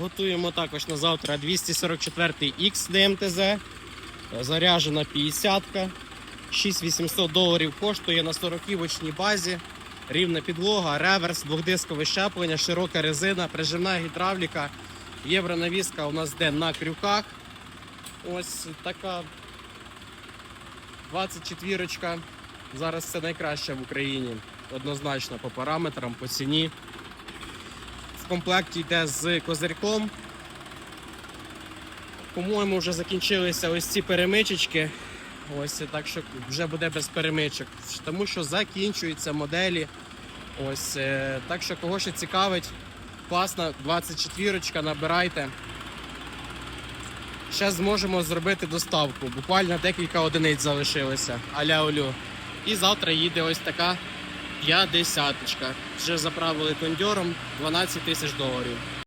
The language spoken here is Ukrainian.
Готуємо також на завтра 244 X DMTZ. Заряжена 50 6800 доларів коштує на 40-очній базі. Рівна підлога, реверс, двохдискове щеплення, широка резина, прижимна гідравліка. Євронавіска у нас йде на крюках. Ось така 24 Зараз це найкраще в Україні. Однозначно по параметрам, по ціні. В комплекті йде з козирьком. По-моєму, вже закінчилися ось ці перемичечки. Ось так що вже буде без перемичок. Тому що закінчуються моделі. Ось е, так що кого ще цікавить, класна 24-ка, набирайте. Ще зможемо зробити доставку. Буквально декілька одиниць залишилося. Аля олю. І завтра їде ось така 50 Вже заправили кондьором 12 тисяч доларів.